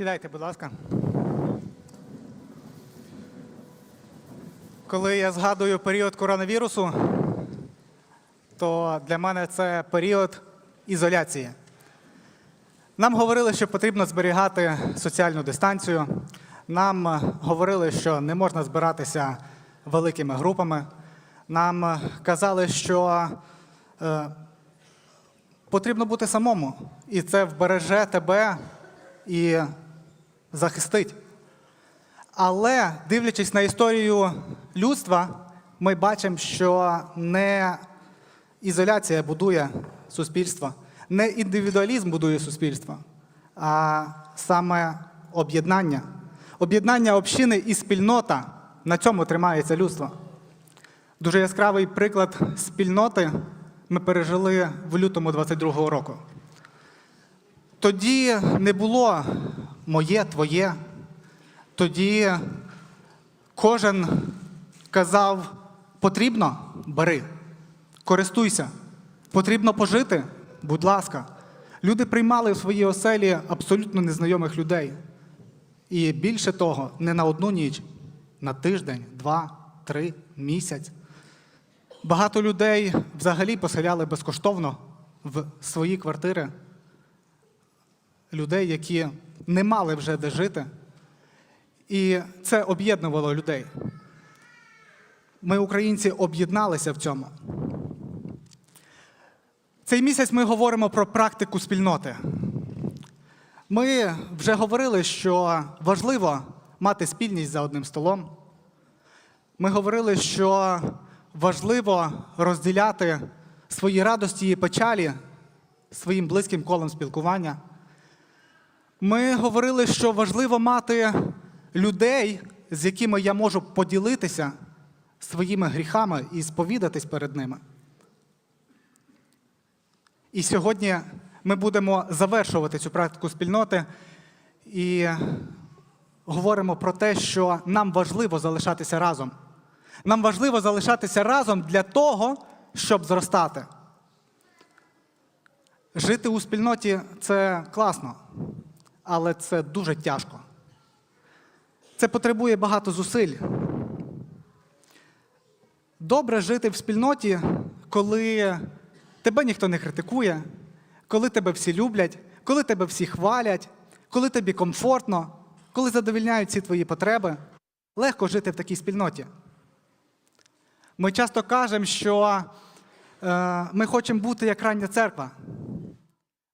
Сідайте, будь ласка. Коли я згадую період коронавірусу, то для мене це період ізоляції. Нам говорили, що потрібно зберігати соціальну дистанцію. Нам говорили, що не можна збиратися великими групами. Нам казали, що е, потрібно бути самому, і це вбереже тебе і захистить. Але дивлячись на історію людства, ми бачимо, що не ізоляція будує суспільство, не індивідуалізм будує суспільство, а саме об'єднання. Об'єднання общини і спільнота на цьому тримається людство. Дуже яскравий приклад спільноти ми пережили в лютому 22-го року. Тоді не було моє, твоє. Тоді кожен казав: потрібно бери, користуйся. Потрібно пожити, будь ласка. Люди приймали в свої оселі абсолютно незнайомих людей. І більше того, не на одну ніч, на тиждень, два, три, місяць. Багато людей взагалі поселяли безкоштовно в свої квартири людей, які не мали вже де жити. І це об'єднувало людей. Ми, українці, об'єдналися в цьому. Цей місяць ми говоримо про практику спільноти. Ми вже говорили, що важливо мати спільність за одним столом. Ми говорили, що важливо розділяти свої радості і печалі своїм близьким колом спілкування. Ми говорили, що важливо мати людей, з якими я можу поділитися своїми гріхами і сповідатись перед ними. І сьогодні ми будемо завершувати цю практику спільноти і говоримо про те, що нам важливо залишатися разом. Нам важливо залишатися разом для того, щоб зростати. Жити у спільноті це класно, але це дуже тяжко. Це потребує багато зусиль. Добре жити в спільноті, коли тебе ніхто не критикує, коли тебе всі люблять, коли тебе всі хвалять, коли тобі комфортно, коли задовільняють всі твої потреби. Легко жити в такій спільноті. Ми часто кажемо, що е, ми хочемо бути як рання церква.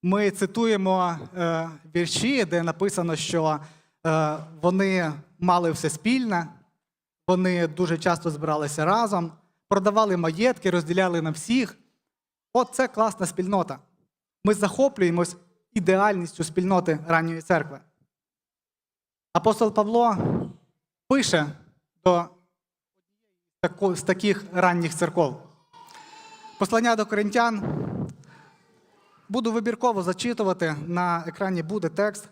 Ми цитуємо е, вірші, де написано, що е, вони мали все спільне, вони дуже часто збиралися разом, продавали маєтки, розділяли на всіх. От це класна спільнота. Ми захоплюємось ідеальністю спільноти ранньої церкви. Апостол Павло пише до з таких ранніх церков. Послання до коринтян буду вибірково зачитувати. На екрані буде текст.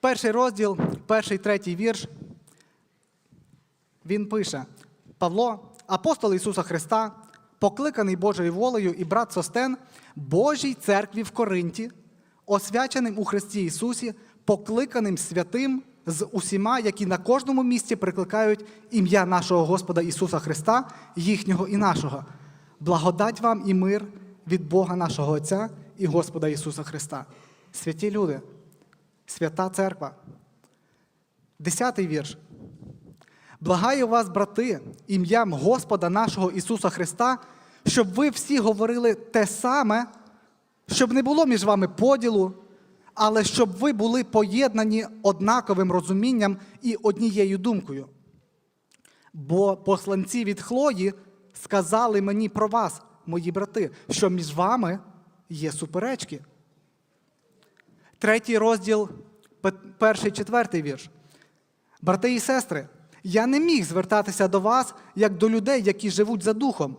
Перший розділ, перший третій вірш. Він пише: Павло, апостол Ісуса Христа, покликаний Божою волею і брат Состен, Божій церкві в Коринті, освяченим у Христі Ісусі, покликаним святим з усіма, які на кожному місці прикликають ім'я нашого Господа Ісуса Христа, їхнього і нашого. Благодать вам і мир від Бога нашого Отця і Господа Ісуса Христа. Святі люди, свята церква. Десятий вірш. Благаю вас, брати, ім'ям Господа нашого Ісуса Христа, щоб ви всі говорили те саме, щоб не було між вами поділу, але щоб ви були поєднані однаковим розумінням і однією думкою. Бо посланці від Хлої сказали мені про вас, мої брати, що між вами є суперечки. Третій розділ, перший, четвертий вірш. Брати і сестри, я не міг звертатися до вас як до людей, які живуть за духом,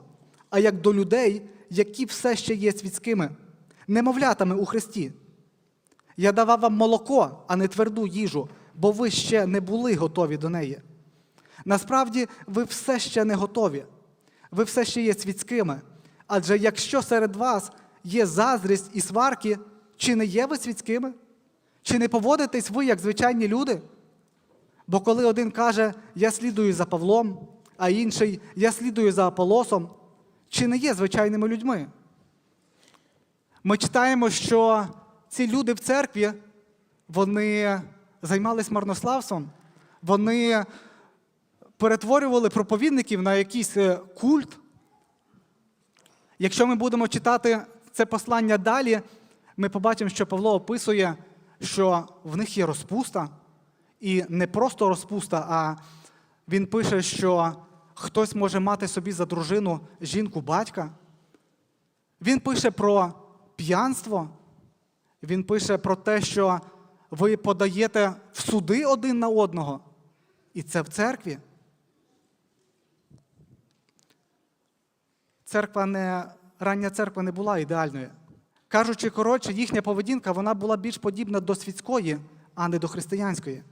а як до людей, які все ще є світськими, немовлятами у Христі. Я давав вам молоко, а не тверду їжу, бо ви ще не були готові до неї. Насправді, ви все ще не готові, ви все ще є світськими. Адже якщо серед вас є заздрість і сварки, чи не є ви світськими? Чи не поводитесь ви як звичайні люди? Бо коли один каже, я слідую за Павлом, а інший я слідую за Аполосом, чи не є звичайними людьми? Ми читаємо, що ці люди в церкві вони займались марнославством, вони перетворювали проповідників на якийсь е, культ. Якщо ми будемо читати це послання далі, ми побачимо, що Павло описує, що в них є розпуста, і не просто розпуста, а він пише, що хтось може мати собі за дружину жінку батька. Він пише про п'янство, він пише про те, що ви подаєте в суди один на одного, і це в церкві. Церква не, рання церква не була ідеальною. Кажучи коротше, їхня поведінка вона була більш подібна до світської, а не до християнської.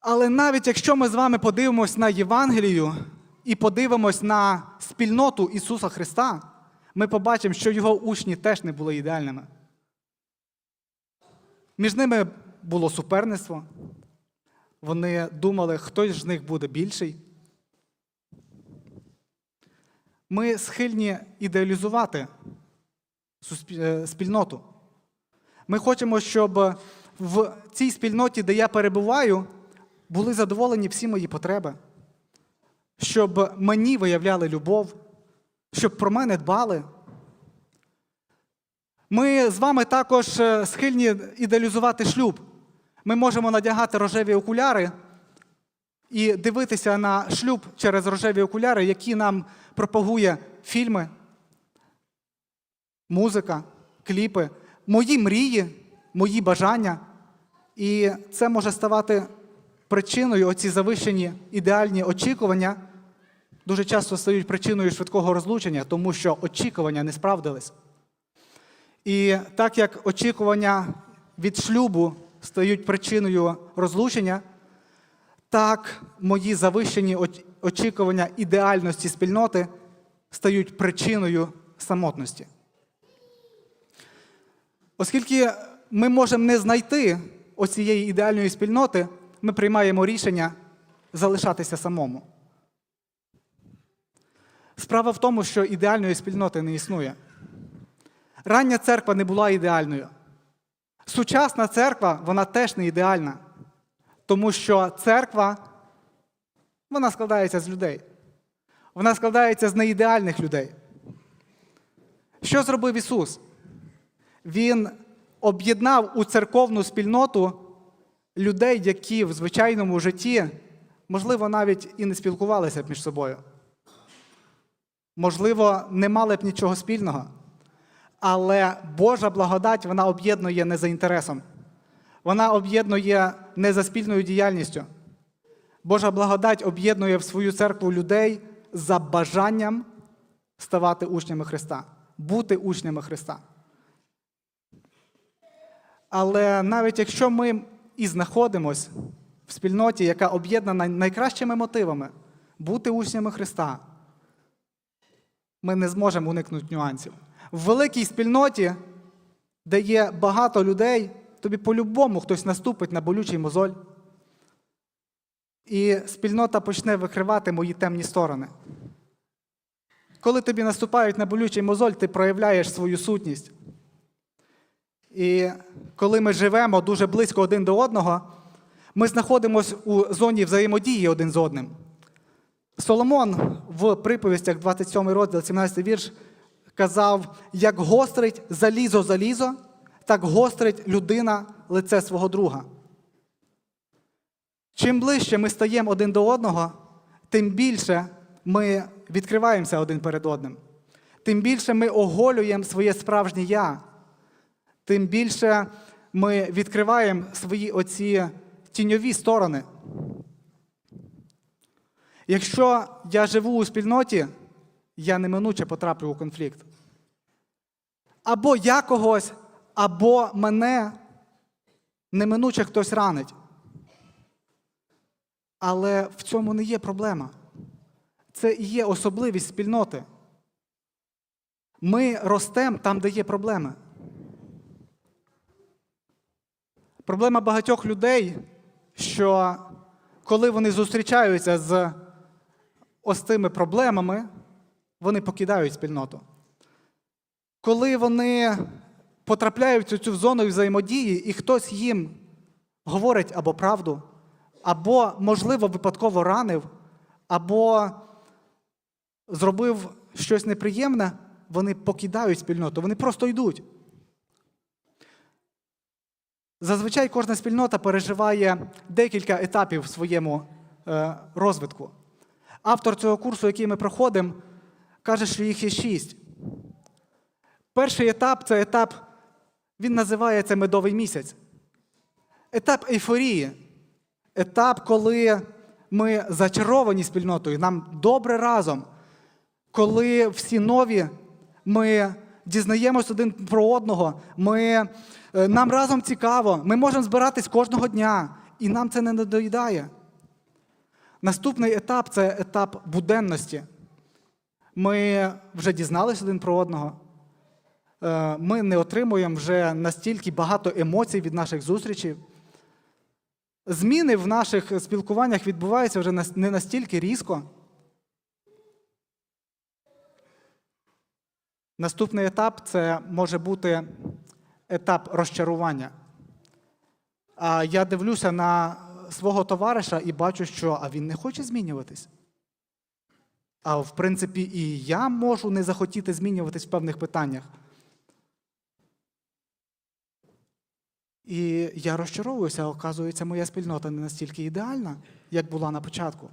Але навіть якщо ми з вами подивимось на Євангелію і подивимось на спільноту Ісуса Христа, ми побачимо, що його учні теж не були ідеальними. Між ними було суперництво. Вони думали, хтось з них буде більший. Ми схильні ідеалізувати е, спільноту. Ми хочемо, щоб в цій спільноті, де я перебуваю, були задоволені всі мої потреби, щоб мені виявляли любов, щоб про мене дбали. Ми з вами також е, схильні ідеалізувати шлюб. Ми можемо надягати рожеві окуляри і дивитися на шлюб через рожеві окуляри, які нам пропагує фільми, музика, кліпи, мої мрії, мої бажання. І це може ставати причиною, оці завищені ідеальні очікування дуже часто стають причиною швидкого розлучення, тому що очікування не справдились. І так як очікування від шлюбу стають причиною розлучення, так мої завищені очікування ідеальності спільноти стають причиною самотності. Оскільки ми можемо не знайти оцієї ідеальної спільноти, ми приймаємо рішення залишатися самому. Справа в тому, що ідеальної спільноти не існує. Рання церква не була ідеальною. Сучасна церква, вона теж не ідеальна, тому що церква вона складається з людей. Вона складається з неідеальних людей. Що зробив Ісус? Він об'єднав у церковну спільноту людей, які в звичайному житті, можливо, навіть і не спілкувалися б між собою. Можливо, не мали б нічого спільного. Але Божа благодать вона об'єднує не за інтересом. Вона об'єднує не за спільною діяльністю. Божа благодать об'єднує в свою церкву людей за бажанням ставати учнями Христа, бути учнями Христа. Але навіть якщо ми і знаходимось в спільноті, яка об'єднана найкращими мотивами бути учнями Христа, ми не зможемо уникнути нюансів. В великій спільноті, де є багато людей, тобі по-любому хтось наступить на болючий мозоль. І спільнота почне викривати мої темні сторони. Коли тобі наступають на болючий мозоль, ти проявляєш свою сутність. І коли ми живемо дуже близько один до одного, ми знаходимося у зоні взаємодії один з одним. Соломон в приповістях 27 розділ, 17 вірш, казав: як гострить залізо залізо, так гострить людина лице свого друга. Чим ближче ми стаємо один до одного, тим більше ми відкриваємося один перед одним. Тим більше ми оголюємо своє справжнє я, тим більше ми відкриваємо свої оці тіньові сторони. Якщо я живу у спільноті, я неминуче потраплю у конфлікт. Або я когось, або мене неминуче хтось ранить. Але в цьому не є проблема. Це і є особливість спільноти. Ми ростемо там, де є проблеми. Проблема багатьох людей, що коли вони зустрічаються з ось цими проблемами, вони покидають спільноту. Коли вони потрапляють у цю зону взаємодії, і хтось їм говорить або правду, або, можливо, випадково ранив, або зробив щось неприємне, вони покидають спільноту, вони просто йдуть. Зазвичай кожна спільнота переживає декілька етапів в своєму е, розвитку. Автор цього курсу, який ми проходимо, каже, що їх є шість. Перший етап це етап, він називається медовий місяць. Етап ейфорії. Етап, коли ми зачаровані спільнотою, нам добре разом. Коли всі нові, ми дізнаємось один про одного, ми, е, нам разом цікаво, ми можемо збиратись кожного дня, і нам це не надоїдає. Наступний етап це етап буденності. Ми вже дізнались один про одного. Е, Ми не отримуємо вже настільки багато емоцій від наших зустрічей. Зміни в наших спілкуваннях відбуваються вже не настільки різко. Наступний етап це може бути етап розчарування. А я дивлюся на свого товариша і бачу, що а він не хоче змінюватись. А в принципі, і я можу не захотіти змінюватись в певних питаннях. І я розчаровуюся, оказується, моя спільнота не настільки ідеальна, як була на початку.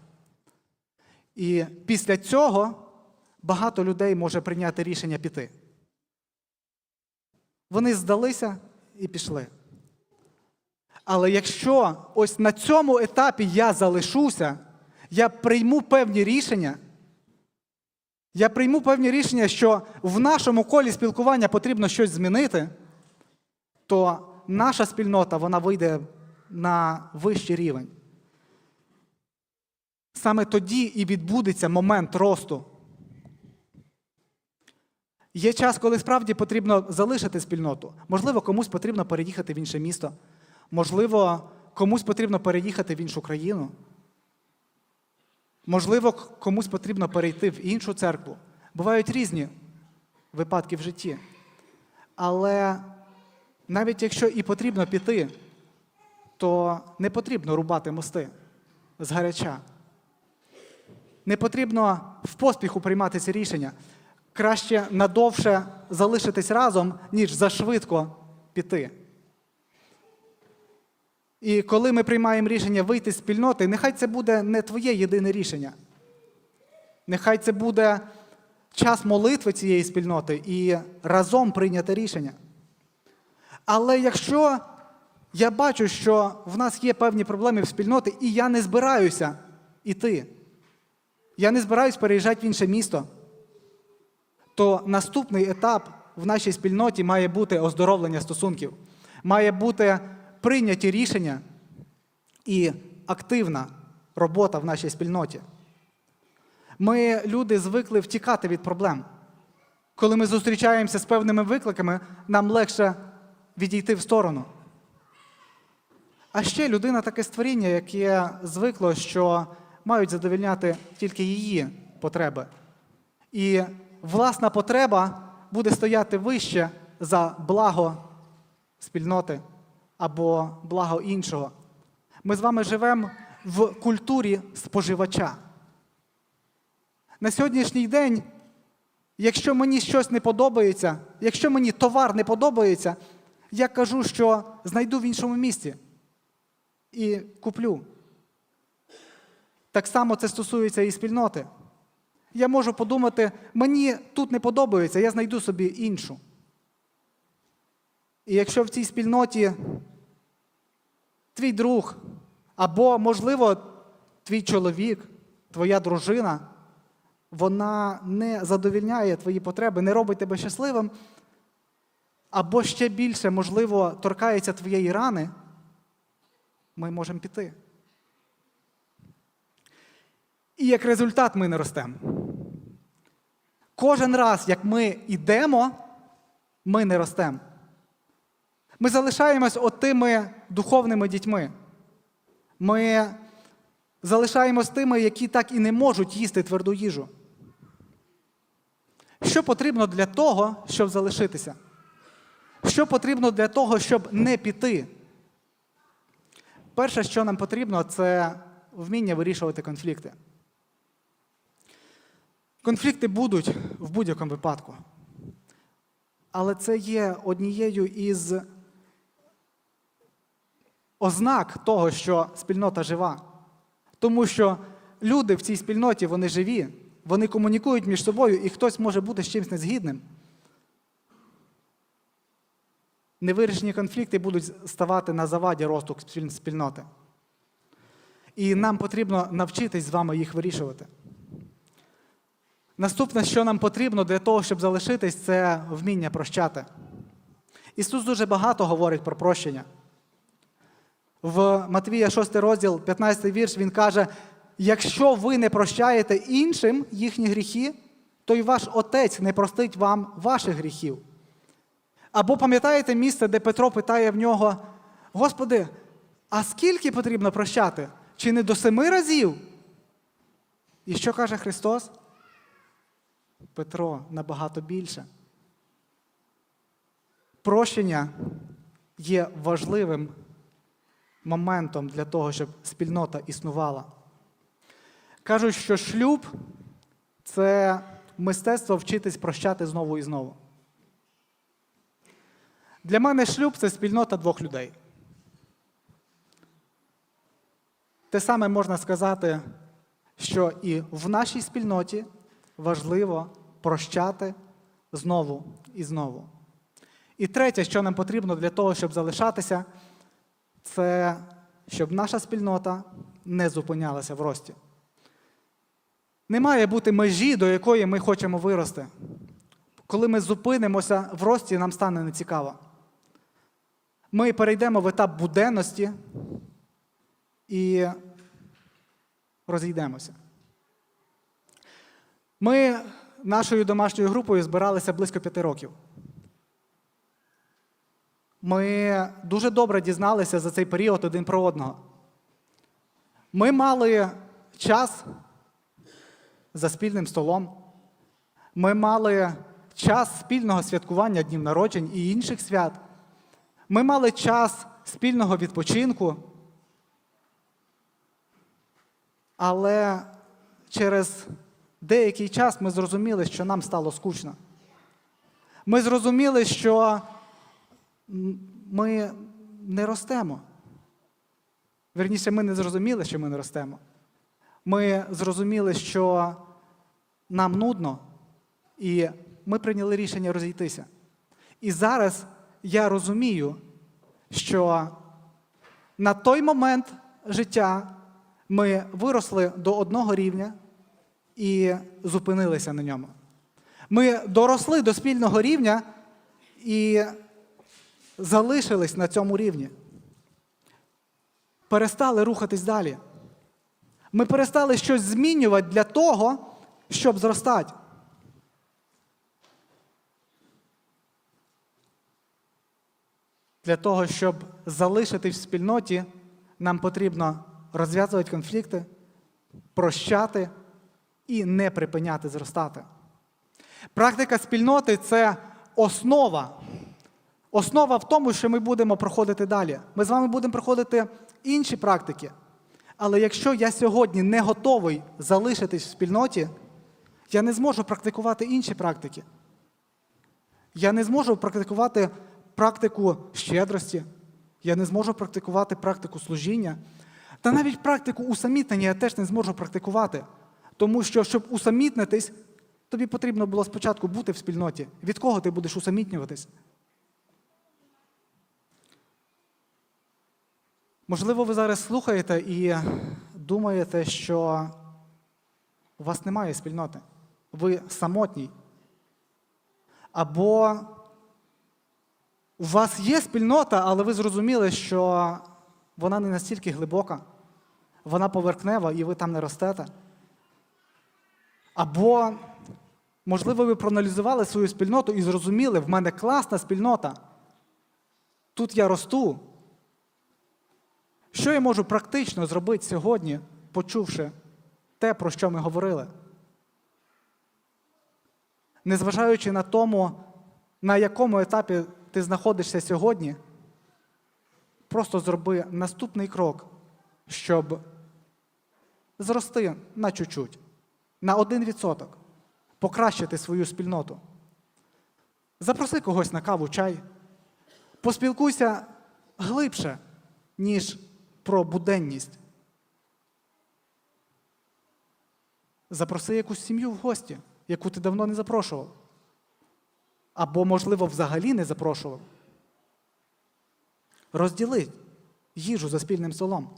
І після цього багато людей може прийняти рішення піти. Вони здалися і пішли. Але якщо ось на цьому етапі я залишуся, я прийму певні рішення, я прийму певні рішення, що в нашому колі спілкування потрібно щось змінити, то наша спільнота вона вийде на вищий рівень. Саме тоді і відбудеться момент росту. Є час, коли справді потрібно залишити спільноту. Можливо, комусь потрібно переїхати в інше місто. Можливо, комусь потрібно переїхати в іншу країну. Можливо, комусь потрібно перейти в іншу церкву. Бувають різні випадки в житті. Але навіть якщо і потрібно піти, то не потрібно рубати мости згаряча. Не потрібно в поспіху приймати ці рішення. Краще надовше залишитись разом, ніж зашвидко піти. І коли ми приймаємо рішення вийти з спільноти, нехай це буде не твоє єдине рішення. Нехай це буде час молитви цієї спільноти і разом прийняти рішення. Але якщо я бачу, що в нас є певні проблеми в спільноті, і я не збираюся іти, я не збираюсь переїжджати в інше місто, то наступний етап в нашій спільноті має бути оздоровлення стосунків, має бути прийняті рішення і активна робота в нашій спільноті. Ми, люди, звикли втікати від проблем. Коли ми зустрічаємося з певними викликами, нам легше відійти в сторону. А ще людина таке створіння, яке звикло, що мають задовільняти тільки її потреби. І власна потреба буде стояти вище за благо спільноти або благо іншого. Ми з вами живемо в культурі споживача. На сьогоднішній день, якщо мені щось не подобається, якщо мені товар не подобається, я кажу, що знайду в іншому місці і куплю. Так само це стосується і спільноти. Я можу подумати, мені тут не подобається, я знайду собі іншу. І якщо в цій спільноті твій друг, або, можливо, твій чоловік, твоя дружина, вона не задовільняє твої потреби, не робить тебе щасливим, або ще більше, можливо, торкається твоєї рани, ми можемо піти. І як результат ми не ростемо. Кожен раз, як ми йдемо, ми не ростемо. Ми залишаємось отими духовними дітьми. Ми залишаємось тими, які так і не можуть їсти тверду їжу. Що потрібно для того, щоб залишитися? Що потрібно для того, щоб не піти? Перше, що нам потрібно, це вміння вирішувати конфлікти. Конфлікти будуть в будь-якому випадку. Але це є однією із ознак того, що спільнота жива. Тому що люди в цій спільноті вони живі, вони комунікують між собою, і хтось може бути з чимось незгідним. Невирішені конфлікти будуть ставати на заваді росту спільноти. І нам потрібно навчитись з вами їх вирішувати. Наступне, що нам потрібно для того, щоб залишитись, це вміння прощати. Ісус дуже багато говорить про прощення. В Матвія 6 розділ, 15 вірш, він каже: якщо ви не прощаєте іншим їхні гріхи, то й ваш Отець не простить вам ваших гріхів. Або пам'ятаєте місце, де Петро питає в нього: Господи, а скільки потрібно прощати? Чи не до семи разів? І що каже Христос? Петро набагато більше. Прощення є важливим моментом для того, щоб спільнота існувала. Кажуть, що шлюб це мистецтво вчитись прощати знову і знову. Для мене шлюб це спільнота двох людей. Те саме можна сказати, що і в нашій спільноті важливо прощати знову і знову. І третє, що нам потрібно для того, щоб залишатися, це щоб наша спільнота не зупинялася в рості. Не має бути межі, до якої ми хочемо вирости. Коли ми зупинимося в рості, нам стане нецікаво. Ми перейдемо в етап буденності і розійдемося. Ми нашою домашньою групою збиралися близько п'яти років. Ми дуже добре дізналися за цей період один про одного. Ми мали час за спільним столом. Ми мали час спільного святкування днів народжень і інших свят. Ми мали час спільного відпочинку. Але через деякий час ми зрозуміли, що нам стало скучно. Ми зрозуміли, що ми не ростемо. Верніше, ми не зрозуміли, що ми не ростемо. Ми зрозуміли, що нам нудно, і ми прийняли рішення розійтися. І зараз я розумію, що на той момент життя ми виросли до одного рівня і зупинилися на ньому. Ми доросли до спільного рівня і залишились на цьому рівні. Перестали рухатись далі. Ми перестали щось змінювати для того, щоб зростати. Для того, щоб залишитись в спільноті, нам потрібно розв'язувати конфлікти, прощати і не припиняти зростати. Практика спільноти це основа. Основа в тому, що ми будемо проходити далі. Ми з вами будемо проходити інші практики. Але якщо я сьогодні не готовий залишитись в спільноті, я не зможу практикувати інші практики. Я не зможу практикувати практику щедрості, я не зможу практикувати практику служіння. Та навіть практику усамітнення я теж не зможу практикувати. Тому що, щоб усамітнитись, тобі потрібно було спочатку бути в спільноті. Від кого ти будеш усамітнюватись? Можливо, ви зараз слухаєте і думаєте, що у вас немає спільноти. Ви самотній. Або у вас є спільнота, але ви зрозуміли, що вона не настільки глибока, вона поверхнева і ви там не ростете. Або, можливо, ви проаналізували свою спільноту і зрозуміли, в мене класна спільнота. Тут я росту, Що я можу практично зробити сьогодні, почувши те, про що ми говорили? Незважаючи на тому, на якому етапі ти знаходишся сьогодні, просто зроби наступний крок, щоб зрости на чуть-чуть, на один відсоток, покращити свою спільноту. Запроси когось на каву, чай. Поспілкуйся глибше, ніж про буденність. Запроси якусь сім'ю в гості, яку ти давно не запрошував. Або, можливо, взагалі не запрошував. Розділи їжу за спільним столом.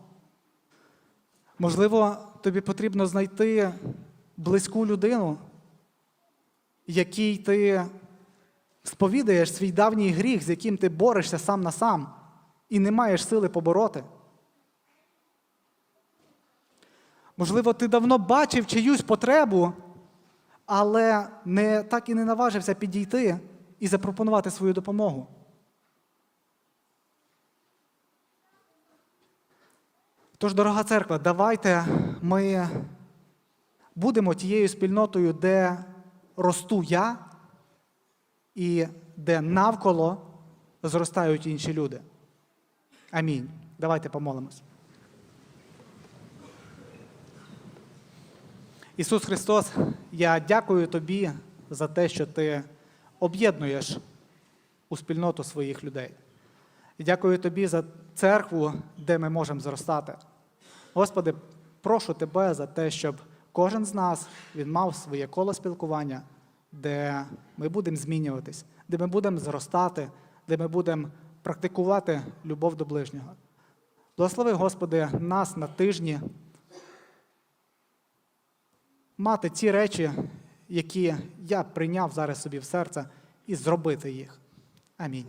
Можливо, тобі потрібно знайти близьку людину, якій ти сповідаєш свій давній гріх, з яким ти борешся сам на сам і не маєш сили побороти. Можливо, ти давно бачив чиюсь потребу, але не, так і не наважився підійти і запропонувати свою допомогу. Тож, дорога церква, давайте ми будемо тією спільнотою, де росту я і де навколо зростають інші люди. Амінь. Давайте помолимось. Ісус Христос, я дякую Тобі за те, що Ти об'єднуєш у спільноту своїх людей. Дякую Тобі за церкву, де ми можемо зростати. Господи, прошу Тебе за те, щоб кожен з нас він мав своє коло спілкування, де ми будемо змінюватись, де ми будемо зростати, де ми будемо практикувати любов до ближнього. Благослови, Господи, нас на тижні мати ті речі, які я прийняв зараз собі в серце, і зробити їх. Амінь.